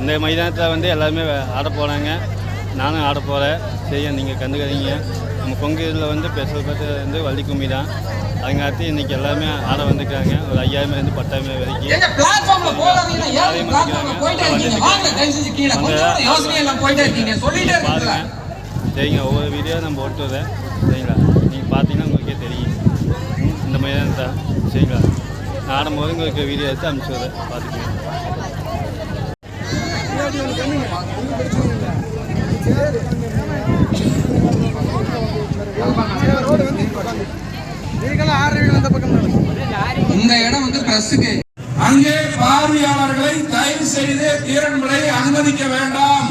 இந்த மைதானத்தில் வந்து எல்லாருமே ஆட போகிறாங்க நானும் ஆட போகிறேன் சரியா நீங்கள் கண்டுக்காதீங்க. நம்ம கொங்கு இதில் வந்து ஸ்பெஷல் பார்த்து வந்து வள்ளி கும்மி தான். அதுங்காட்டி இன்றைக்கி எல்லாருமே ஆட வந்துருக்காங்க ஒரு ஐயாயிரம் இருந்து பத்தாயிரம் வரைக்கும். சரிங்க ஒவ்வொரு வீடியோ நம்ம ஓட்டு வரேன் சரிங்களா? நீங்கள் பார்த்தீங்கன்னா உங்களுக்கே தெரியும். இந்த மைதானம் தான் சரிங்களா? நான் ஆடும்போது உங்களுக்கு வீடியோ எடுத்து அனுப்பிச்சி வரேன் பார்த்துக்கோங்க இந்த இடம் வந்து பிரஸ்ஸுக்கு. அங்கே பார்வையாளர்களை தயவு செய்து தீரன்களை அனுமதிக்க வேண்டாம்.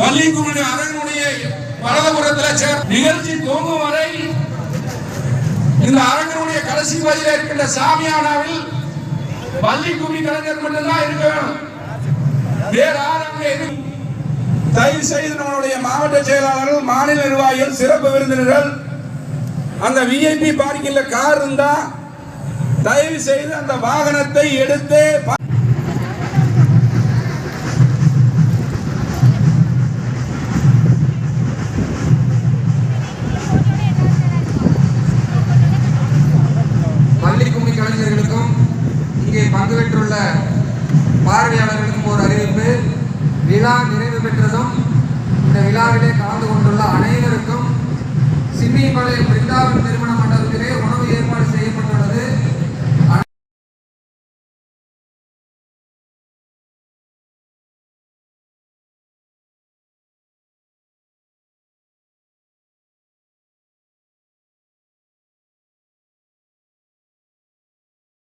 பள்ளிக்குமணி அரண்மனைய வலதுபுறத்தில் சேர் நிகழ்ச்சி தோங்கும் வரை இந்த அரண்மனைய கடைசி வழியில் இருக்கின்ற சாமியானாவில் வள்ளிக்குமி கலைஞர் மட்டும்தான் இருக்க வேணும். வேற யாரும் தயவு செய்து நம்மளுடைய மாவட்ட செயலாளர்கள் மாநில நிர்வாகிகள் சிறப்பு விருந்தினர்கள் அந்த விஐபி பார்க்கிங்ல கார் இருந்தா தயவு செய்து அந்த வாகனத்தை எடுத்து பார்வையாளர்களுக்கும் ஒரு அறிவிப்பு. விழா நிறைவு பெற்றதும் இந்த விழாவிலே கலந்து கொண்டுள்ள அனைவருக்கும் சிம்மிபாளையம் பிருந்தாவன் திருமண மண்டபத்திலே உணவு ஏற்பாடு செய்யப்பட்டுள்ளது.